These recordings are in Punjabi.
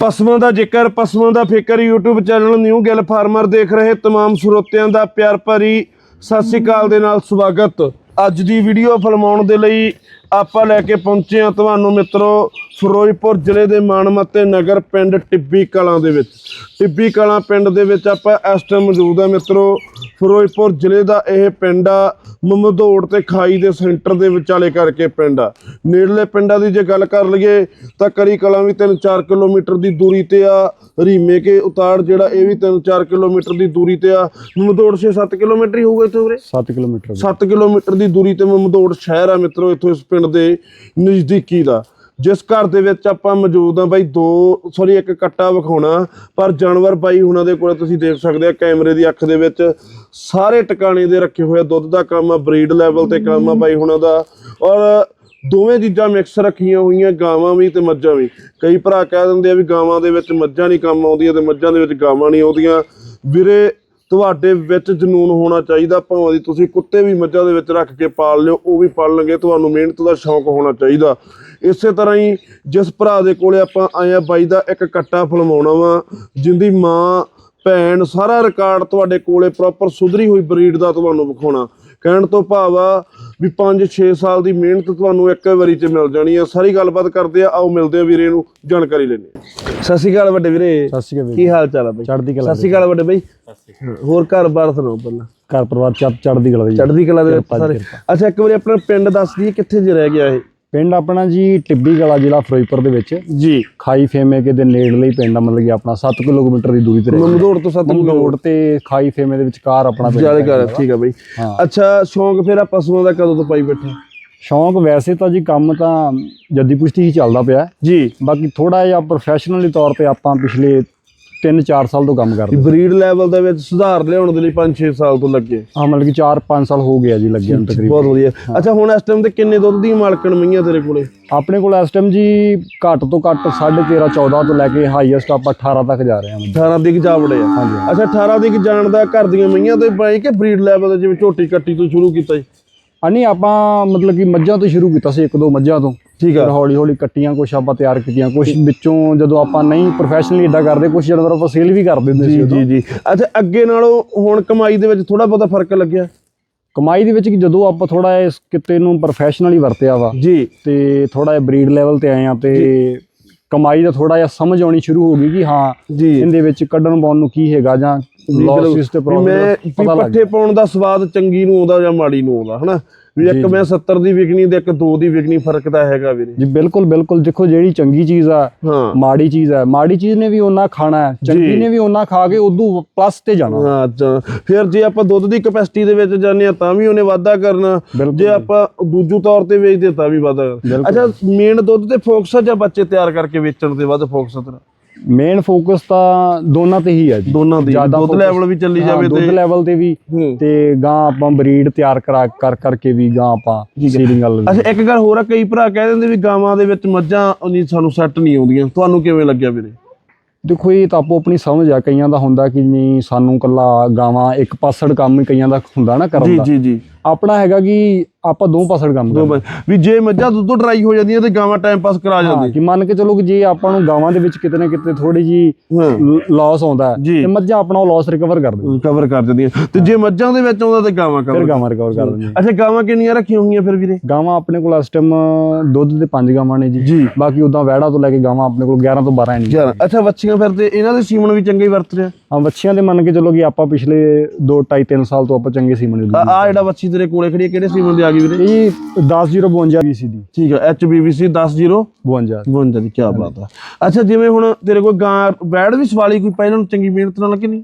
ਪਸ਼ੂਆਂ ਦਾ ਜ਼ਿਕਰ ਪਸ਼ੂਆਂ ਦਾ ਫਿਕਰ YouTube channel new Gill farmer ਦੇਖ ਰਹੇ तमाम ਸਰੋਤਿਆਂ ਦਾ ਪਿਆਰ ਭਰੀ ਸਤਿ ਸ੍ਰੀ ਅਕਾਲ ਦੇ ਨਾਲ ਸਵਾਗਤ ਅੱਜ ਦੀ ਵੀਡੀਓ ਫਿਲਮਾਉਣ ਦੇ ਲਈ ਆਪਾਂ ਲੈ ਕੇ ਪਹੁੰਚੇ ਹਾਂ ਤੁਹਾਨੂੰ ਮਿੱਤਰੋ ਫਿਰੋਜ਼ਪੁਰ ਜ਼ਿਲ੍ਹੇ ਦੇ ਮਾਨਮੱਤੇ ਨਗਰ ਪਿੰਡ ਟਿੱਬੀ ਕਲਾਂ ਦੇ ਵਿੱਚ। ਟਿੱਬੀ ਕਲਾਂ ਪਿੰਡ ਦੇ ਵਿੱਚ ਆਪਾਂ ਇਸ ਟਾਈਮ ਮੌਜੂਦ ਹਾਂ ਮਿੱਤਰੋ। ਫਿਰੋਜ਼ਪੁਰ ਜ਼ਿਲ੍ਹੇ ਦਾ ਇਹ ਪਿੰਡ ਆ ਮਮਦੋੜ ਤੇ ਖਾਈ ਦੇ ਸੈਂਟਰ ਦੇ ਵਿਚਾਲੇ ਕਰਕੇ ਪਿੰਡ ਆ। ਨੇੜਲੇ ਪਿੰਡਾਂ ਦੀ ਜੇ ਗੱਲ ਕਰ ਲਈਏ ਤਾਂ ਕਰੀ ਕਲਾਂ ਵੀ 3-4 ਕਿਲੋਮੀਟਰ ਦੀ ਦੂਰੀ ਤੇ ਆ ਰੀਮੇ ਕੇ ਉਤਾੜ ਜਿਹੜਾ ਇਹ ਵੀ 3-4 ਕਿਲੋਮੀਟਰ ਦੀ ਦੂਰੀ ਤੇ ਆ। ਮਮਦੋੜ 6-7 ਕਿਲੋਮੀਟਰ ਹੀ ਹੋਊਗਾ ਇੱਥੋਂ ਵੀਰੇ 7 ਕਿਲੋਮੀਟਰ 7 ਕਿਲੋਮੀਟਰ ਦੀ ਦੂਰੀ ਤੇ ਮਮਦੋੜ ਸ਼ਹਿਰ ਆ ਮਿੱਤਰੋ ਇੱਥੋਂ ਇਸ ਪਿੰਡ ਦੇ ਨਜ਼ਦੀਕੀ ਦਾ। ਜਿਸ ਘਰ ਦੇ ਵਿੱਚ ਆਪਾਂ ਮੌਜੂਦ ਆ ਬਾਈ ਦੋ ਸੌਰੀ ਇੱਕ ਕੱਟਾ ਵਿਖਾਉਣਾ ਪਰ ਜਾਨਵਰ ਬਾਈ ਹੁਣਾਂ ਦੇ ਕੋਲੇ ਤੁਸੀਂ ਦੇਖ ਸਕਦੇ ਆ ਕੈਮਰੇ ਦੀ ਅੱਖ ਦੇ ਵਿੱਚ ਸਾਰੇ ਟਿਕਾਣੇ ਦੇ ਰੱਖੇ ਹੋਏ ਦੁੱਧ ਦਾ ਕੰਮ ਆ ਬਰੀਡ ਲੈਵਲ ਤੇ ਕੰਮ ਆ ਬਾਈ ਹੁਣਾਂ ਦਾ। ਔਰ ਦੋਵੇਂ ਚੀਜ਼ਾਂ ਮਿਕਸ ਰੱਖੀਆਂ ਹੋਈਆਂ ਗਾਵਾਂ ਵੀ ਤੇ ਮੱਝਾਂ ਵੀ। ਕਈ ਭਰਾ ਕਹਿ ਦਿੰਦੇ ਆ ਵੀ ਗਾਵਾਂ ਦੇ ਵਿੱਚ ਮੱਝਾਂ ਨਹੀਂ ਕੰਮ ਆਉਂਦੀਆਂ ਤੇ ਮੱਝਾਂ ਦੇ ਵਿੱਚ ਗਾਵਾਂ ਨਹੀਂ ਆਉਂਦੀਆਂ। ਵੀਰੇ ਤੁਹਾਡੇ ਵਿੱਚ ਜਨੂਨ ਹੋਣਾ ਚਾਹੀਦਾ, ਭਾਵੇਂ ਦੀ ਤੁਸੀਂ ਕੁੱਤੇ ਵੀ ਮੱਝਾਂ ਦੇ ਵਿੱਚ ਰੱਖ ਕੇ ਪਾਲ ਲਿਓ, ਉਹ ਵੀ ਪਾਲਣਗੇ, ਤੁਹਾਨੂੰ ਮਿਹਨਤ ਦਾ ਸ਼ੌਂਕ ਹੋਣਾ ਚਾਹੀਦਾ। ਇਸੇ ਤਰ੍ਹਾਂ ਹੀ ਜਿਸ ਭਰਾ ਦੇ ਕੋਲੇ ਆਪਾਂ ਆਏ ਆ, ਬਾਈ ਦਾ ਇੱਕ ਕੱਟਾ ਫਲਮਾਉਣਾ ਵਾ, ਜਿੰਦੀ ਮਾਂ, ਭੈਣ, ਸਾਰਾ ਰਿਕਾਰਡ ਤੁਹਾਡੇ ਕੋਲੇ ਪ੍ਰੋਪਰ ਸੁਧਰੀ ਹੋਈ ਬਰੀਡ ਦਾ ਤੁਹਾਨੂੰ ਵਿਖਾਉਣਾ। ਕਹਿਣ ਤੋਂ ਭਾਵ ਆ ਵੀ 5-6 ਸਾਲ ਦੀ ਮਿਹਨਤ ਤੁਹਾਨੂੰ ਇੱਕ ਵਾਰੀ ਚ ਮਿਲ ਜਾਣੀ ਆ। ਸਾਰੀ ਗੱਲਬਾਤ ਕਰਦੇ ਆ ਆਓ ਮਿਲਦੇ ਆ ਵੀਰੇ ਨੂੰ ਜਾਣਕਾਰੀ ਲੈਣੇ ਸਤਿ ਸ਼੍ਰੀ ਅਕਾਲ ਵੱਡੇ ਵੀਰੇ। ਸਤਿ ਸ਼੍ਰੀ ਅਕਾਲ ਕੀ ਹਾਲ ਚਾਲ ਆ ਬਾਈ? ਚੜ੍ਹਦੀ ਕਲਾ ਸਤਿ ਸ਼੍ਰੀ ਅਕਾਲ ਵੱਡੇ ਬਾਈ। ਹੋਰ ਘਰ-ਬਾਰ ਸੁਣਾਓ ਪਹਿਲਾਂ? ਘਰ ਪਰਿਵਾਰ ਚੜ ਚੜ੍ਹਦੀ ਕਲਾ ਦੀ ਚੜ੍ਹਦੀ ਕਲਾ ਦੇ ਸਾਰੇ। ਅੱਛਾ ਇੱਕ ਵਾਰੀ ਆਪਣਾ ਪਿੰਡ ਦੱਸ ਦਈਏ ਕਿੱਥੇ ਜੇ ਰਹਿ ਗਿਆ ਇਹ? ਪਿੰਡ ਆਪਣਾ ਜੀ ਟਿੱਬੀ ਕਲਾ ਜ਼ਿਲ੍ਹਾ ਫਿਰੋਜ਼ਪੁਰ ਦੇ ਵਿੱਚ। ਜੀ। ਖਾਈ ਫੇਮੇ ਕੇ ਦੇ ਨੇੜਲੇ ਹੀ ਪਿੰਡ ਆ ਮਤਲਬ ਕਿ ਆਪਣਾ 7 ਕਿਲੋਮੀਟਰ ਦੀ ਦੂਰੀ ਤੇ ਰਹਿ ਮਮਦੋੜ ਤੋਂ ਸਤਲੁਜ ਰੋਡ ਤੇ ਖਾਈ ਫੇਮੇ ਦੇ ਵਿਚਕਾਰ ਆਪਣਾ ਪਿੰਡ ਜਾਲੇ ਪੈਂਦਾ ਕਰ ਠੀਕ ਆ ਬਾਈ। ਅੱਛਾ ਸ਼ੌਂਕ ਫਿਰ ਆ ਪਸ਼ੂਆਂ ਦਾ ਕਦੋਂ ਤੋਂ ਪਾਈ ਬੈਠਾ? ਸ਼ੌਂਕ ਵੈਸੇ ਤਾਂ ਜੀ ਕੰਮ ਤਾਂ ਜੱਦੀ ਪੁਸ਼ਤੀ ਹੀ ਚੱਲਦਾ ਪਿਆ। ਜੀ। ਬਾਕੀ ਥੋੜਾ ਜਿਹਾ ਪ੍ਰੋਫੈਸ਼ਨਲੀ ਤੌਰ ਤੇ ਆਪਾਂ ਪਿਛਲੇ 3-4 ਸਾਲ ਤੋਂ ਕੰਮ ਕਰਦੇ। ਬਰੀਡ ਲੈਵਲ ਦੇ ਵਿੱਚ ਸੁਧਾਰ ਲਿਆਉਣ ਦੇ ਲਈ 5-6 ਸਾਲ ਤੋਂ ਲੱਗੇ। ਹਾਂ ਮਤਲਬ ਕਿ 4-5 ਸਾਲ ਹੋ ਗਿਆ ਜੀ ਲੱਗੇ ਨੂੰ ਤਕਰੀਬਨ। ਬਹੁਤ ਵਧੀਆ। ਅੱਛਾ ਹੁਣ ਇਸ ਟਾਈਮ ਤੇ ਕਿੰਨੇ ਦੁੱਧ ਦੀਆਂ ਮਾਲਕਣ ਮਈਆਂ ਤੇਰੇ ਕੋਲੇ? ਆਪਣੇ ਕੋਲ ਇਸ ਟਾਈਮ ਜੀ ਘੱਟ ਤੋਂ ਘੱਟ 13.5 14 ਤੋਂ ਲੈ ਕੇ ਹਾਈਐਸਟ ਆਪਾਂ 18 ਤੱਕ ਜਾ ਰਹੇ ਹਾਂ 18 ਦੀ ਜਾ ਵੜੇ ਆ। ਹਾਂਜੀ। ਅੱਛਾ 18 ਦੀ ਜਾਣ ਦਾ ਘਰ ਦੀਆਂ ਮਈਆਂ ਤੇ ਬਾਈ ਕਿ ਬਰੀਡ ਲੈਵਲ ਦੇ ਜਿਵੇਂ ਝੋਟੀ ਕੱਟੀ ਤੋਂ ਸ਼ੁਰੂ ਕੀਤਾ ਜੀ? ਨਹੀਂ ਆਪਾਂ ਮਤਲਬ ਕਿ ਮੱਝਾਂ ਤੋਂ ਸ਼ੁਰੂ ਕੀਤਾ ਸੀ ਇੱਕ ਦੋ ਮੱਝਾਂ ਤੋਂ। ਠੀਕ ਆ। ਹੌਲੀ ਹੌਲੀ ਕੱਟੀਆਂ ਕੁਛ ਆਪਾਂ ਤਿਆਰ ਕੀਤੀਆਂ ਕੁਛ ਵਿੱਚੋਂ ਜਦੋਂ ਆਪਾਂ ਨਹੀਂ ਪ੍ਰੋਫੈਸ਼ਨਲੀ ਇਦਾਂ ਕਰਦੇ ਕੁਛ ਜਾਨਵਰ ਆਪਾਂ ਸੇਲ ਵੀ ਕਰ ਦਿੰਦੇ ਸੀ ਜੀ। ਜੀ ਅੱਛਾ ਅੱਗੇ ਨਾਲੋਂ ਹੁਣ ਕਮਾਈ ਦੇ ਵਿੱਚ ਥੋੜਾ ਬਹੁਤਾ ਫ਼ਰਕ ਲੱਗਿਆ? ਕਮਾਈ ਦੇ ਵਿੱਚ ਕਿ ਜਦੋਂ ਆਪਾਂ ਥੋੜਾ ਇਸ ਕਿਤੇ ਨੂੰ ਪ੍ਰੋਫੈਸ਼ਨਲੀ ਵਰਤਿਆ ਵਾ ਜੀ। ਤੇ ਥੋੜਾ ਜਿਹਾ ਬਰੀਡ ਲੈਵਲ ਤੇ ਆਏ ਆ ਤੇ ਕਮਾਈ ਦਾ ਥੋੜਾ ਜਿਹਾ ਸਮਝ ਆਉਣੀ ਸ਼ੁਰੂ ਹੋ ਗਈ ਕਿ ਹਾਂ ਇਹਦੇ ਵਿੱਚ ਕੱਢਣ ਪਾਉਣ ਨੂੰ ਕੀ ਹੈਗਾ ਜਾਂ ਲੌਸਿਸ ਤੇ ਪ੍ਰੋਬਲਮ ਪਤਾ ਲੱਗ ਪੱਠੇ ਪਾਉਣ ਦਾ ਸਵਾਦ ਚੰਗੀ ਨੂੰ ਆਉਂਦਾ ਜਾਂ ਮਾੜੀ ਨੂੰ ਆਉਂਦਾ ਹਨਾ? ਵੀ ਇੱਕ ਮੈਂ 70 ਦੀ ਵਿਕਣੀ ਤੇ ਇੱਕ 2 ਦੀ ਵਿਕਣੀ ਫ਼ਰਕ ਤਾਂ ਹੈਗਾ ਵੀਰੇ। ਜੀ ਬਿਲਕੁਲ ਬਿਲਕੁਲ। ਦੇਖੋ ਜਿਹੜੀ ਚੰਗੀ ਚੀਜ਼ ਆ ਮਾੜੀ ਚੀਜ਼ ਹੈ ਮਾੜੀ ਚੀਜ਼ ਨੇ ਵੀ ਉਹਨਾਂ ਖਾਣਾ ਹੈ ਚੰਗੀ ਨੇ ਵੀ ਉਹਨਾਂ ਖਾ ਕੇ ਉਦੋਂ ਪਲੱਸ ਤੇ ਜਾਣਾ। ਹਾਂ ਅੱਛਾ ਫਿਰ ਜੇ ਆਪਾਂ ਦੁੱਧ ਦੀ ਕਪੈਸਿਟੀ ਦੇ ਵਿੱਚ ਜਾਂਦੇ ਆ ਤਾਂ ਵੀ ਉਹਨੇ ਵਾਧਾ ਕਰਨਾ। ਜੇ ਆਪਾਂ ਦੂਜੂ ਤੌਰ ਤੇ ਵੇਚਦੇ ਤਾਂ ਵੀ ਵਾਧਾ। ਅੱਛਾ ਮੇਨ ਦੁੱਧ ਤੇ ਫੋਕਸ ਆ ਜਾਂ ਬੱਚੇ ਤਿਆਰ ਕਰਕੇ ਵੇਚਣ ਤੇ ਵੱਧ ਫੋਕਸ ਆ ਤੇਰਾ? ਮੇਨ ਫੋਕਸ ਤਾਂ ਦੋਨਾਂ ਤੇ ਹੀ ਹੈ ਜੀ। ਦੋਨਾਂ ਜ਼ਿਆਦਾ ਦੁੱਧ ਲੈਵਲ ਵੀ ਚੱਲੀ ਜਾਵੇ ਦੁੱਧ ਤੇ ਲੈਵਲ ਤੇ ਵੀ। ਤੇ ਗਾਂ ਆਪਾਂ ਬਰੀਡ ਤਿਆਰ ਕਰਾ ਕਰ ਕਰਕੇ ਵੀ ਗਾਂ ਆਪਾਂ ਸੀਲਿੰਗ ਵਾਲ ਅੱਛਾ ਇੱਕ ਗੱਲ ਹੋਰ ਆ ਕਈ ਭਰਾ ਕਹਿ ਦਿੰਦੇ ਵੀ ਗਾਵਾਂ ਦੇ ਵਿੱਚ ਮੱਝਾਂ ਨਹੀਂ ਸਾਨੂੰ ਸੈੱਟ ਨਹੀਂ ਆਉਂਦੀਆਂ। ਤੁਹਾਨੂੰ ਕਿਵੇਂ ਲੱਗਿਆ ਵੀਰੇ? ਦੇਖੋ ਇਹ ਤਾਂ ਆਪੋ ਆਪਣੀ ਸਮਝ ਆ ਕਈਆਂ ਦਾ ਹੁੰਦਾ ਕਿ ਨਹੀਂ ਸਾਨੂੰ ਕੱਲਾ ਗਾਵਾਂ ਇੱਕ ਪਾਸੜ ਕੰਮ ਹੀ ਕਈਆਂ ਦਾ ਹੁੰਦਾ ਨਾ ਕਰਨ ਜੀ ਦਾ। ਜੀ ਜੀ। ਆਪਣਾ ਹੈਗਾ ਕਿ ਆਪਾਂ ਦੋ ਪਾਸੜ ਕੰਮ ਦੋ ਕਰਦੇ। ਵੀ ਜੇ ਮੱਝਾਂ ਦੁੱਧ ਡਰਾਈ ਹੋ ਜਾਂਦੀਆਂ ਤੇ ਗਾਵਾਂ ਟਾਈਮ ਪਾਸ ਕਰਾ ਹਾਂ ਜਾਂਦੀਆਂ। ਕਿ ਮੰਨ ਕੇ ਚਲੋ ਕਿ ਜੇ ਆਪਾਂ ਨੂੰ ਗਾਵਾਂ ਦੇ ਵਿੱਚ ਕਿਤੇ ਨਾ ਕਿਤੇ ਥੋੜੀ ਜੀ ਲਾਸ ਆਉਂਦਾ। ਤੇ ਮੱਝਾਂ ਆਪਣਾ ਲਾਸ ਰਿਕਵਰ ਕਰ ਦਿੰਦੀਆਂ। ਕਵਰ ਕਰ ਦਿੰਦੀਆਂ। ਤੇ ਜੇ ਮੱਝਾਂ ਦੇ ਵਿੱਚ ਆਉਂਦਾ ਤੇ ਗਾਵਾਂ ਫਿਰ ਕਵਰ ਗਾਵਾਂ ਰਿਕਵਰ ਕਰ ਦਿੰਦੀਆਂ। ਅੱਛਾ ਗਾਵਾਂ ਕਿੰਨੀਆਂ ਰੱਖੀਆਂ ਹੋਈਆਂ ਫਿਰ ਵੀਰੇ? ਗਾਵਾਂ ਆਪਣੇ ਕੋਲ ਇਸ ਟਾਈਮ ਦੁੱਧ ਦੇ ਪੰਜ ਗਾਵਾਂ ਨੇ ਜੀ। ਬਾਕੀ ਉਦਾਂ ਵਹਿੜਾ ਤੋਂ ਲੈ ਕੇ ਗਾਵਾਂ ਆਪਣੇ ਕੋਲ 11 ਤੋਂ 12 ਹੈ ਨਹੀਂ ਯਾਰ ਅੱਛਾ ਬੱਚੀਆਂ ਫਿਰ ਤੇ ਇਹਨਾਂ ਦੇ ਸੀਮਨ ਵੀ ਚੰਗੇ ਵਰਤ ਰਿਹਾ ਹਾਂ ਬੱਚਿਆਂ ਦੇ ਮੰਨ ਕੇ ਚਲੋ ਕਿ ਆਪਾਂ ਪਿਛਲੇ 2 2.5 3 ਸਾਲ ਤੋਂ ਆਪਾਂ ਚੰਗੇ ਸੀਮਨ ਆ ਜਿਹੜਾ ਬੱਚੀ ਤੇਰੇ ਕੋਲੇ ਖੜੀ ਹੈ? ਕਿਹੜੇ ਸੀਮਨ ਦੀ ਆ ਗਈ ਵੀਰੇ? ਇਹ 10052 BC ਦੀ। ਠੀਕ ਹੈ HBVC 100 52 52 ਦੀ। ਕੀ ਬਾਤ ਆ। ਅੱਛਾ ਜਿਵੇਂ ਹੁਣ ਤੇਰੇ ਕੋਲ ਗਾਂ ਬੈੜ ਵੀ ਸਵਾਲੀ ਕੋਈ ਪਹਿਲਾਂ ਨੂੰ ਚੰਗੀ ਮਿਹਨਤ ਨਾਲ ਕਿ ਨਹੀਂ?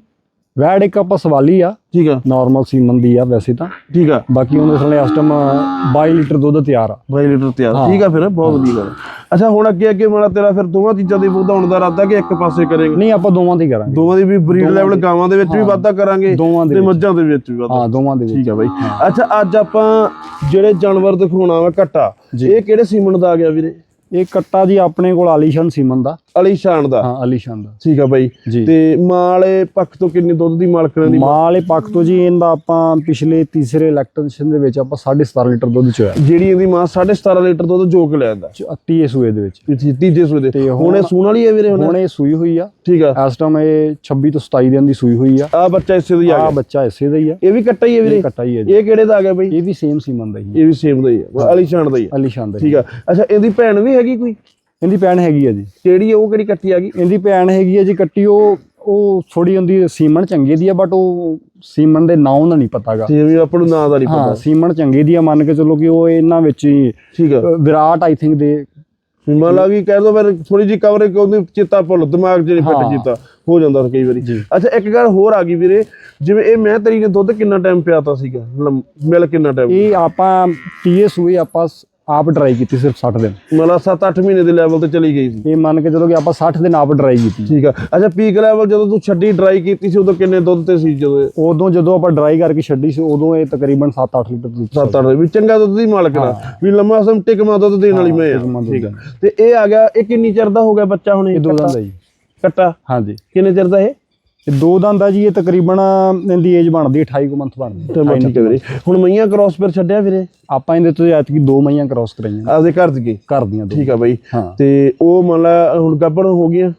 ਵੈੜ ਇੱਕ ਆਪਾਂ ਸਵਾਲੀ ਆ। ਠੀਕ ਆ। ਨਾਰਮਲ ਸੀਮਨ ਦੀ ਆ ਵੈਸੇ ਤਾਂ। ਠੀਕ ਆ। ਬਾਕੀ ਉਹਦੇ ਥੱਲੇ ਇਸ ਟਾਈਮ 22 ਲੀਟਰ ਦੁੱਧ ਤਿਆਰ ਆ। 22 ਲੀਟਰ ਤਿਆਰ ਠੀਕ ਆ ਫਿਰ ਬਹੁਤ ਵਧੀਆ ਗੱਲ ਅੱਛਾ ਹੁਣ ਅੱਗੇ ਅੱਗੇ ਮੇਰਾ ਤੇਰਾ ਫਿਰ ਦੋਵਾਂ ਚੀਜ਼ਾਂ ਦੇ ਵਧਾਉਣ ਦਾ ਇਰਾਦਾ ਕਿ ਇੱਕ ਪਾਸੇ ਕਰੇਗਾ? ਨਹੀਂ ਆਪਾਂ ਦੋਵਾਂ ਦੀ ਕਰਾਂਗੇ। ਦੋਵਾਂ ਦੀ ਵੀ ਬਰੀਡ ਲੈਵਲ ਗਾਵਾਂ ਦੇ ਵਿੱਚ ਵੀ ਵਾਧਾ ਕਰਾਂਗੇ ਤੇ। ਮੱਝਾਂ ਦੇ ਵਿੱਚ ਵੀ ਵਾਧਾ ਹਾਂ ਦੋਵਾਂ ਦੇ ਵਿੱਚ ਠੀਕ ਆ ਬਾਈ। ਅੱਛਾ ਅੱਜ ਆਪਾਂ ਜਿਹੜੇ ਜਾਨਵਰ ਦਿਖਾਉਣਾ ਵਾ ਘਟਾ। ਇਹ ਕਿਹੜੇ ਸੀਮਨ ਦਾ ਆ ਗਿਆ ਵੀਰੇ? ਇਹ ਕੱਟਾ ਜੀ ਆਪਣੇ ਕੋਲ ਆਲੀਸ਼ਾਨ ਸੀਮਨ ਦਾ। ਅਲੀਸ਼ਾਨ ਦਾ? ਹਾਂ ਆਲੀਸ਼ਾਨ ਦਾ। ਠੀਕ ਆ ਬਾਈ। ਜੀ। ਤੇ ਮਾਂ ਵਾਲੇ ਪੱਖ ਤੋਂ ਕਿੰਨੇ ਦੁੱਧ ਦੀ ਮਾਲਕਣ ਦੀ ਮਾਲੇ? ਪੱਖ ਤੋਂ ਜੀ ਇਹਦਾ ਆਪਾਂ ਪਿਛਲੇ ਤੀਸਰੇ ਲੈਕਟੇਸ਼ਨ ਦੇ ਵਿੱਚ ਆਪਾਂ 7.5 ਲੀਟਰ ਦੁੱਧ ਚੋਇਆ। ਜਿਹੜੀ ਇਹਦੀ ਮਾਂ 17.5 ਲੀਟਰ ਦੁੱਧ ਜੋ ਕੇ ਲੈਂਦਾ 30 ਸੂਏ ਦੇ ਵਿੱਚ। ਤੀਜੇ ਤੀਜੇ ਸੂਏ ਦੇ। ਹੁਣ- ਹੁਣ ਇਹ ਸੂਣ ਵਾਲੀ ਹੈ ਵੀਰੇ ਹੁਣ? ਹੁਣ ਇਹ ਸੂਈ ਹੋਈ ਆ। ਠੀਕ ਆ। ਇਸ ਟਾਈਮ ਇਹ 26 ਤੋਂ 27 ਦਿਨ ਦੀ ਸੂਈ ਹੋਈ ਆ। ਆ ਬੱਚਾ ਇਸੇ ਦਾ ਹੀ ਆ ਆ ਗਿਆ। ਬੱਚਾ ਇਸੇ ਦਾ ਹੀ ਆ। ਇਹ ਵੀ ਕੱਟਾ ਹੀ ਹੈ ਵੀਰੇ? ਇਹ ਕੱਟਾ ਹੀ ਹੈ ਜੀ। ਇਹ ਕਿਹੜੇ ਦਾ ਆ ਗਿਆ ਬਾਈ? ਇਹ ਵੀ ਸੇਮ ਸੀਮਨ ਦਾ ਹੀ ਇਹ ਵੀ ਸੇਮ ਦਾ ਹੀ ਹੈ। ਅਲੀਸ਼ਾਨ ਦਾ ਹੀ ਹੈ ਆਲੀਸ਼ਾਨ ਦਾ ਹੀ। ਠੀਕ ਆ। ਅੱਛਾ ਇਹਦੀ ਭੈਣ ਵੀ ਹੈਗੀ ਕੋਈ? ਇਹਦੀ ਭੈਣ ਹੈਗੀ ਆ ਜੀ। ਕਿਹੜੀ ਉਹ ਕਿਹੜੀ ਕੱਟੀ ਆ ਗਈ? ਇਹਦੀ ਭੈਣ ਹੈਗੀ ਆ ਜੀ ਕੱਟੀ। ਉਹ ਉਹ ਥੋੜੀ ਹੁੰਦੀ ਸੀਮਨ ਚੰਗੇ ਦੀ ਆ ਬਟ ਉਹ ਸੀਮਨ ਦੇ ਨਾਂ ਦਾ ਨਹੀਂ ਪਤਾਗਾ। ਤੇ ਵੀ ਆਪਾਂ ਨੂੰ ਨਾਂ ਦਾ ਨਹੀਂ ਹਾਂ ਪਤਾ। ਸੀਮਨ ਚੰਗੇ ਦੀ ਆ ਮੰਨ ਕੇ ਚੱਲੋ ਕਿ ਉਹ ਇਹਨਾਂ ਵਿੱਚ ਹੀ ਠੀਕ ਆ। ਅ, ਵਿਰਾਟ ਆਈ ਥਿੰਕ ਦੇ ਮੰਨ ਲਾ ਵੀ ਕਹਿ ਦੋ ਫਿਰ ਥੋੜੀ ਜੀ ਕਵਰ ਉਹਦੀ ਚੇਤਾ ਭੁੱਲ ਦਿਮਾਗ ਚ ਨਹੀਂ ਫਿੱਟ ਹਾਂ। ਹੋ ਜਾਂਦਾ ਕਈ ਵਾਰੀ। ਅੱਛਾ ਇੱਕ ਗੱਲ ਹੋਰ ਆ ਗਈ ਵੀਰੇ ਜਿਵੇਂ ਇਹ ਮੈਂ ਤੇਰੀ ਨੇ ਦੁੱਧ ਕਿੰਨਾ ਟਾਈਮ ਪਿਆਤਾ ਸੀਗਾ? ਮਤਲਬ ਮਿਲ ਕਿੰਨਾ ਟਾਈਮ ਇਹ ਆਪਾਂ ਟੀਏ ਸੂਏ ਆਪਾਂ ਸ- ਆਪ ਡਰਾਈ ਕੀਤੀ ਸਿਰਫ 60 ਦਿਨ। ਮਤਲਬ 7-8 ਮਹੀਨੇ ਦੇ ਲੈਵਲ ਤੇ ਚਲੀ ਗਈ ਸੀ। ਇਹ ਮੰਨ ਕੇ ਚੱਲੋ ਕਿ ਆਪਾਂ 60 ਦਿਨ ਆਪ ਡਰਾਈ ਕੀਤੀ। ਠੀਕ ਆ। ਅੱਛਾ ਪੀਕ ਲੈਵਲ ਜਦੋਂ ਤੂੰ ਛੱਡੀ ਡਰਾਈ ਕੀਤੀ ਸੀ ਉਦੋਂ ਕਿੰਨੇ ਦੁੱਧ ਤੇ ਸੀ ਜਦੋਂ ਉਦੋਂ ਜਦੋਂ ਆਪਾਂ ਡਰਾਈ ਕਰਕੇ ਛੱਡੀ ਸੀ ਉਦੋਂ ਇਹ ਤਕਰੀਬਨ 7-8 ਲੀਟਰ ਦੁੱਧ ਸੀ। 7-8 ਵੀ ਚੰਗਾ ਦੁੱਧ ਦੀ ਮਾਲਕ ਦਾ ਵੀ ਲੰਮਾ ਸਮ ਟਿਕਮਾ ਦੁੱਧ ਦੇਣ ਵਾਲੀ ਮੈਂ ਟਿਕਮਾ ਆ ਦੁੱਧ ਠੀਕ ਆ। ਤੇ ਇਹ ਆ ਗਿਆ ਇਹ ਕਿੰਨੀ ਚਿਰ ਦਾ ਹੋ ਗਿਆ ਬੱਚਾ ਹੁਣ ਇਹ ਇਹ ਦੋ ਦੰਦ ਜੀ ਕੱਟਾ? ਹਾਂਜੀ। ਕਿੰਨੇ ਚਿਰ ਦਾ ਇਹ? ਇਹ ਦੋ ਦੰਦ ਦਾ ਜੀ ਇਹ ਤਕਰੀਬਨ ਇਹਦੀ ਏਜ ਬਣਦੀ 28 ਕੁ ਮੰਥ ਬਣਦੀ। ਤੇ ਠੀਕ ਹੈ ਵੀਰੇ ਹੁਣ ਮਈਆਂ ਕ੍ਰਾਸ ਫਿਰ ਛੱਡਿਆ ਵੀਰੇ ਆਪਾਂ ਇਹਦੇ ਤੋਂ ਐਤਕੀ ਦੋ ਮਈਆਂ ਕ੍ਰਾਸ ਕਰਾਈਆਂ। ਆਪਦੇ ਘਰ ਦੀ ਘਰ ਦੀਆਂ ਦੋ। ਠੀਕ ਆ ਬਾਈ। ਤੇ ਉਹ ਮੰਨ ਲਾ ਹੁਣ ਗੱਬੜ ਹੋ ਗਈਆਂ?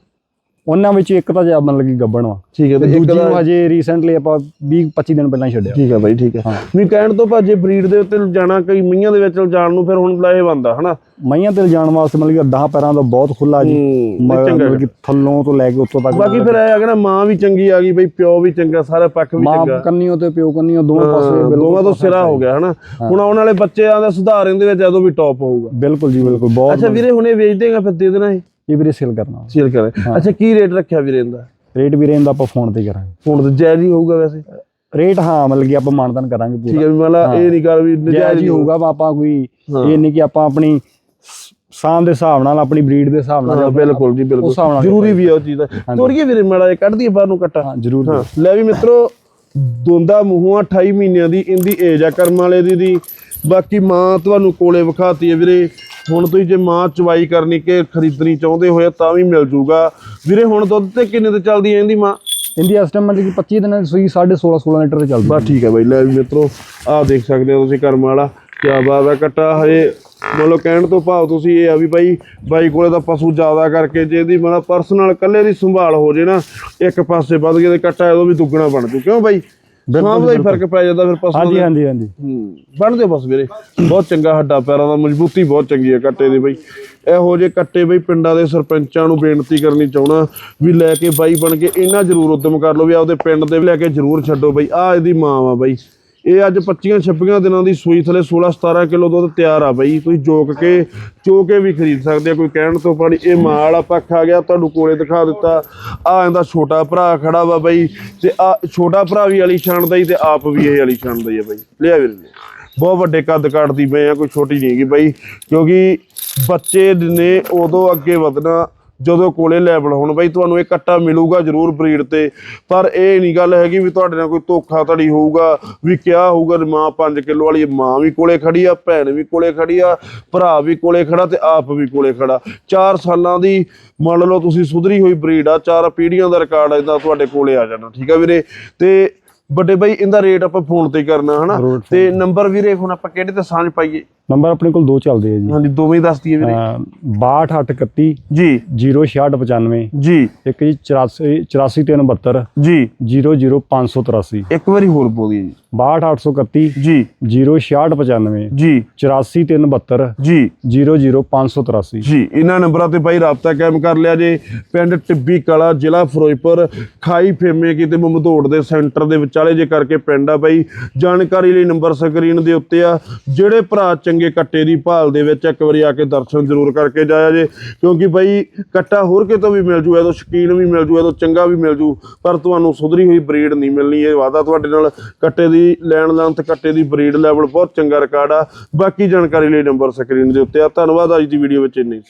ਉਹਨਾਂ ਵਿੱਚ ਇੱਕ ਤਾਂ ਜਿਆ ਮਤਲਬ ਕਿ ਗੱਬਣ ਵਾ। ਠੀਕ ਹੈ ਤੇ ਇੱਕ ਦੂਜੀ ਦਾ ਨੂੰ ਹਜੇ ਰੀਸੈਂਟਲੀ ਆਪਾਂ 20 25 ਦਿਨ ਪਹਿਲਾਂ ਛੱਡਿਆ। ਠੀਕ ਹੈ ਬਾਈ ਠੀਕ ਹੈ। ਵੀ ਕਹਿਣ ਤੋਂ ਭਾਜੇ ਬਰੀਡ ਦੇ ਉੱਤੇ ਜਾਣਾ ਕਈ ਮਈਆਂ ਦੇ ਵਿੱਚ ਜਾਣ ਨੂੰ ਫਿਰ ਹੁਣ ਲਾਹੇ ਬੰਦਾ ਹਨਾ? ਮਈਆਂ ਤੇ ਜਾਣ ਵਾਸਤੇ ਮਤਲਬ ਕਿ 10 ਪੈਰਾਂ ਦਾ ਬਹੁਤ ਖੁੱਲਾ ਜੀ। ਮਤਲਬ ਕਿ ਥੱਲੋਂ ਤੋਂ ਲੈ ਕੇ ਉੱਤੋਂ ਤੱਕ ਬਾਕੀ ਫਿਰ ਇਹ ਆ ਕਿ ਨਾ ਮਾਂ ਵੀ ਚੰਗੀ ਆ ਗਈ ਬਈ ਪਿਓ ਵੀ ਚੰਗਾ ਸਾਰਾ ਪੱਖ ਵੀ ਮਾਂ ਚੰਗਾ। ਕੰਨੀਓ ਤੇ ਪਿਓ ਕੰਨੀਓ ਦੋਵੇਂ ਪਾਸੇ ਦੋਵਾਂ ਤੋਂ ਸਿਰਾ ਹੋ ਗਿਆ ਹਨਾ? ਹੁਣ ਆਉਣ ਵਾਲੇ ਬੱਚਿਆਂ ਦਾ ਸੁਧਾਰ ਇਹਦੇ ਵਿੱਚ ਜਦੋਂ ਵੀ ਟੌਪ ਹੋਊਗਾ। ਬਿਲਕੁਲ ਜੀ ਬਿਲਕੁਲ ਬਹੁਤ ਅੱਛਾ ਵੀਰੇ ਹੁਣੇ ਵੇਚ ਦੇਗਾ ਫਿਰ ਦੇ ਦੇਣਾ ਇਹ? ਇਹ ਵੀਰੇ ਸੇਲ ਕਰਨਾ ਸੇਲ ਕਰ। ਅੱਛਾ ਕੀ ਰੇਟ ਰੱਖਿਆ ਵੀਰੇ ਇਹਦਾ? ਰੇਟ ਵੀਰੇ ਇਹਦਾ ਆਪਾਂ ਫੋਨ ਤੇ ਕਰਾਂਗੇ। ਹੁਣ ਤਾਂ ਜਾਇਜ਼ ਹੀ ਹੋਊਗਾ ਵੈਸੇ? ਰੇਟ ਹਾਂ ਮਤਲਬ ਕਿ ਆਪਾਂ ਮਾਨਤਨ ਕਰਾਂਗੇ ਠੀਕ ਪੂਰਾ ਹੈ ਵੀ ਮਤਲਬ ਇਹ ਨਹੀਂ ਕਰ ਵੀ ਜਾਇਜ਼ ਨਜਾਇਜ਼ ਹੀ ਹੋਊਗਾ ਵਾ ਆਪਾਂ ਕੋਈ ਇਹ ਨਹੀਂ ਕਿ ਆਪਾਂ ਆਪਣੀ ਸਾਮ ਦੇ ਹਿਸਾਬ ਨਾਲ ਆਪਣੀ ਬਰੀਡ ਦੇ ਹਿਸਾਬ ਨਾਲ ਬਿਲਕੁਲ ਜੀ ਬਿਲਕੁਲ। ਉਸ ਹਿਸਾਬ ਨਾਲ ਜ਼ਰੂਰੀ ਵੀ ਹੈ ਉਹ ਚੀਜ਼ ਦਾ। ਤੋਰੀਏ ਵੀਰੇ ਮਾੜਾ ਜਿਹਾ ਕੱਢ ਦਈਏ ਬਾਹਰ ਨੂੰ ਕੱਟਾ। ਹਾਂ ਜ਼ਰੂਰ ਹਾਂ। ਲੈ ਵੀ ਮਿੱਤਰੋ ਦੋਂਦਾ ਮੂੰਹਾਂ 28 ਮਹੀਨਿਆਂ ਦੀ ਇਹਦੀ ਏਜ ਆ ਕਰਮ ਵਾਲੇ ਦੀ ਦੀ। ਬਾਕੀ ਮਾਂ ਤੁਹਾਨੂੰ ਕੋਲੇ ਵਿਖਾਤੀ ਹੈ ਵੀਰੇ। ਹੁਣ ਤੁਸੀਂ ਜੇ ਮਾਂ ਚਵਾਈ ਕਰਨੀ ਕਿ ਖਰੀਦਣੀ ਚਾਹੁੰਦੇ ਹੋਏ ਤਾਂ ਵੀ ਮਿਲ ਜੂਗਾ। ਵੀਰੇ ਹੁਣ ਦੁੱਧ ਤੇ ਕਿੰਨੇ ਤੇ ਚੱਲਦੀ ਹੈ ਇਹਦੀ ਮਾਂ? ਇੰਦੀ ਇਸ ਟਾਈਮ ਮਤਲਬ ਕਿ 25 ਦਿਨਾਂ ਦੀ ਸੂਈ 16.5 16 ਲੀਟਰ ਤੇ ਚੱਲਦੀ ਬਸ ਠੀਕ ਹੈ ਬਾਈ ਲੈ ਵੀ ਮਿੱਤਰੋ ਆਹ ਦੇਖ ਸਕਦੇ ਹੋ ਤੁਸੀਂ ਕਰਮ ਵਾਲਾ ਕਿਆ ਬਾਤ ਹੈ ਕੱਟਾ ਹਜੇ ਮਤਲਬ ਕਹਿਣ ਤੋਂ ਭਾਵ ਤੁਸੀਂ ਇਹ ਆ ਵੀ ਬਾਈ ਬਾਈ ਕੋਲੇ ਤਾਂ ਪਸ਼ੂ ਜ਼ਿਆਦਾ ਕਰਕੇ ਜੇ ਇਹਦੀ ਮਤਲਬ ਪਰਸਨਲ ਇਕੱਲੇ ਦੀ ਸੰਭਾਲ ਹੋ ਜੇ ਨਾ ਇੱਕ ਪਾਸੇ ਵੱਧ ਗਿਆ ਤੇ ਕੱਟਾ ਇਹਦੋਂ ਵੀ ਦੁੱਗਣਾ ਬਣ ਜੂ। ਕਿਉਂ ਬਾਈ? ਸਾਂਭ ਦਾ ਹੀ ਫ਼ਰਕ ਪੈ ਜਾਂਦਾ ਫਿਰ ਪਸ਼ੂ ਹਾਂਜੀ ਹਾਂਜੀ ਹਾਂਜੀ। ਹੂੰ। ਬਣਦੇ ਬਸ ਵੀਰੇ। ਬਹੁਤ ਚੰਗਾ ਹੱਡਾ ਪੈਰਾਂ ਦਾ ਮਜ਼ਬੂਤੀ ਬਹੁਤ ਚੰਗੀ ਹੈ ਕੱਟੇ ਦੀ ਬਈ। ਇਹੋ ਜਿਹੇ ਕੱਟੇ ਬਈ ਪਿੰਡਾਂ ਦੇ ਸਰਪੰਚਾਂ ਨੂੰ ਬੇਨਤੀ ਕਰਨੀ ਚਾਹਣਾ ਵੀ ਲੈ ਕੇ ਬਾਈ ਬਣ ਕੇ ਇਹਨਾਂ ਜ਼ਰੂਰ ਉਦਮ ਕਰ ਲਓ ਵੀ ਆਪਦੇ ਪਿੰਡ ਦੇ ਵੀ ਲੈ ਕੇ ਜ਼ਰੂਰ ਛੱਡੋ ਬਈ। ਆਹ ਇਹਦੀ ਮਾਂ ਵਾ ਬਈ। ਇਹ ਅੱਜ 25 26 ਦਿਨਾਂ ਦੀ ਸੂਈ ਥਲੇ 16 17 ਕਿਲੋ ਦੁੱਧ ਤਿਆਰ ਆ ਬਈ। ਤੁਸੀਂ ਜੋਕ ਕੇ ਚੋ ਕੇ ਵੀ ਖਰੀਦ ਸਕਦੇ ਆ, ਕੋਈ ਕਹਿਣ ਤੋਂ ਪਾਣੀ ਇਹ ਮਾਲ ਵਾਲਾ ਪੱਖ ਆ ਗਿਆ, ਤੁਹਾਨੂੰ ਕੋਲੇ ਦਿਖਾ ਦਿੱਤਾ। ਆ ਇਹਦਾ ਛੋਟਾ ਭਰਾ ਖੜਾ ਵਾ ਬਈ, ਤੇ ਆ ਛੋਟਾ ਭਰਾ ਵੀ ਅਲੀ ਸ਼ਾਨ ਦਾ ਹੀ ਤੇ ਆਪ ਵੀ ਇਹ ਅਲੀ ਸ਼ਾਨ ਦਾ ਹੀ ਆ ਬਈ। ਲਿਆ ਵੀਰ ਜੀ। ਬਹੁਤ ਵੱਡੇ ਕੱਦ ਕੱਟਦੀ ਪਏ ਆ, ਕੋਈ ਛੋਟੀ ਨਹੀਂ ਹੈਗੀ ਬਈ, ਕਿਉਂਕਿ ਬੱਚੇ ਨੇ ਉਦੋਂ ਅੱਗੇ ਵਧਣਾ ਜਦੋਂ ਕੋਲੇ ਲੈਵਲ ਹੁਣ ਬਈ ਤੁਹਾਨੂੰ ਇਹ ਕੱਟਾ ਮਿਲੂਗਾ ਜ਼ਰੂਰ ਬਰੀਡ ਤੇ। ਪਰ ਇਹ ਨਹੀਂ ਗੱਲ ਹੈਗੀ ਵੀ ਤੁਹਾਡੇ ਨਾਲ ਕੋਈ ਧੋਖਾ ਧੜੀ ਹੋਊਗਾ ਵੀ ਕਿਆ ਹੋਊਗਾ ਮਾਂ 5 ਕਿਲੋ ਵਾਲੀ ਮਾਂ ਵੀ ਕੋਲੇ ਖੜੀ ਆ ਭੈਣ ਵੀ ਕੋਲੇ ਖੜੀ ਆ ਭਰਾ ਵੀ ਕੋਲੇ ਖੜਾ ਤੇ ਆਪ ਵੀ ਕੋਲੇ ਖੜਾ। 4 ਸਾਲਾਂ ਦੀ ਮੰਨ ਲਓ ਤੁਸੀਂ ਸੁਧਰੀ ਹੋਈ ਬਰੀਡ ਆ ਚਾਰ ਪੀੜ੍ਹੀਆਂ ਦਾ ਰਿਕਾਰਡ ਇਦਾਂ ਤੁਹਾਡੇ ਕੋਲੇ ਆ ਜਾਣਾ ਠੀਕ ਆ ਵੀਰੇ? ਤੇ ਵੱਡੇ ਬਾਈ ਇਹਦਾ ਰੇਟ ਆਪਾਂ ਫੋਨ ਤੇ ਕਰਨਾ ਹਨਾ? ਤੇ ਨੰਬਰ ਵੀਰੇ ਹੁਣ ਆਪਾਂ ਕਿਹੜੇ ਤੇ ਸਾਂਝ ਪਾਈਏ? ਨੰਬਰ ਆਪਣੇ ਕੋਲ ਦੋ ਚੱਲਦੇ ਆ ਜੀ। ਹਾਂਜੀ ਦੋਵੇਂ ਹੀ ਦੱਸ ਦਈਏ ਵੀਰੇ। 6231 ਜੀ। 0695 ਜੀ। ਇੱਕ ਜੀ 84 84372 ਜੀ। 00583 ਇੱਕ ਵਾਰੀ ਹੋਰ ਬੋਲੀਏ ਜੀ। 62831 ਜੀ। 0695 ਜੀ। 84372 ਜੀ। 00583 ਜੀ। ਇਹਨਾਂ ਨੰਬਰਾਂ ਤੇ ਬਾਈ ਰਾਬਤਾ ਕਾਇਮ ਕਰ ਲਿਆ ਜੇ। ਪਿੰਡ ਟਿੱਬੀ ਕਲਾ ਜ਼ਿਲ੍ਹਾ ਫਿਰੋਜ਼ਪੁਰ ਖਾਈ ਫੇਮੇ ਕਿਤੇ ਮਮਦੋੜ ਦੇ ਸੈਂਟਰ ਦੇ ਵਿਚਾਲੇ ਜੇ ਕਰਕੇ ਪਿੰਡ ਆ ਬਾਈ। ਜਾਣਕਾਰੀ ਲਈ ਨੰਬਰ ਸਕਰੀਨ ਦੇ ਉੱਤੇ ਆ। ਜਿਹੜੇ ਭਰਾ ਚੰਗੇ ਕੱਟੇ ਦੀ ਭਾਲ ਦੇ ਵਿੱਚ ਇੱਕ ਵਾਰੀ ਆ ਕੇ ਦਰਸ਼ਨ ਜ਼ਰੂਰ ਕਰਕੇ ਜਾਇਆ ਜੇ। ਕਿਉਂਕਿ ਬਾਈ ਕੱਟਾ ਹੋਰ ਕਿਤੋਂ ਵੀ ਮਿਲ ਜੂ, ਇਹਦੋਂ ਸ਼ਕੀਨ ਵੀ ਮਿਲ ਜੂ, ਇਹਦੋਂ ਚੰਗਾ ਵੀ ਮਿਲ ਜੂ, ਪਰ ਤੁਹਾਨੂੰ ਸੁਧਰੀ ਹੋਈ ਬਰੀਡ ਨਹੀਂ ਮਿਲਣੀ। ਇਹ ਵਾਦਾ ਤੁਹਾਡੇ ਨਾਲ ਕੱਟੇ ਦੀ, ਲੈਣ ਲੈਣ ਤੇ ਕੱਟੇ ਦੀ ਬਰੀਡ ਲੈਵਲ ਬਹੁਤ ਚੰਗਾ ਰਿਕਾਰਡ ਆ। ਬਾਕੀ ਜਾਣਕਾਰੀ ਲਈ ਨੰਬਰ ਸਕਰੀਨ ਦੇ ਉੱਤੇ ਆ। ਧੰਨਵਾਦ, ਅੱਜ ਦੀ ਵੀਡੀਓ ਵਿੱਚ ਇੰਨੀ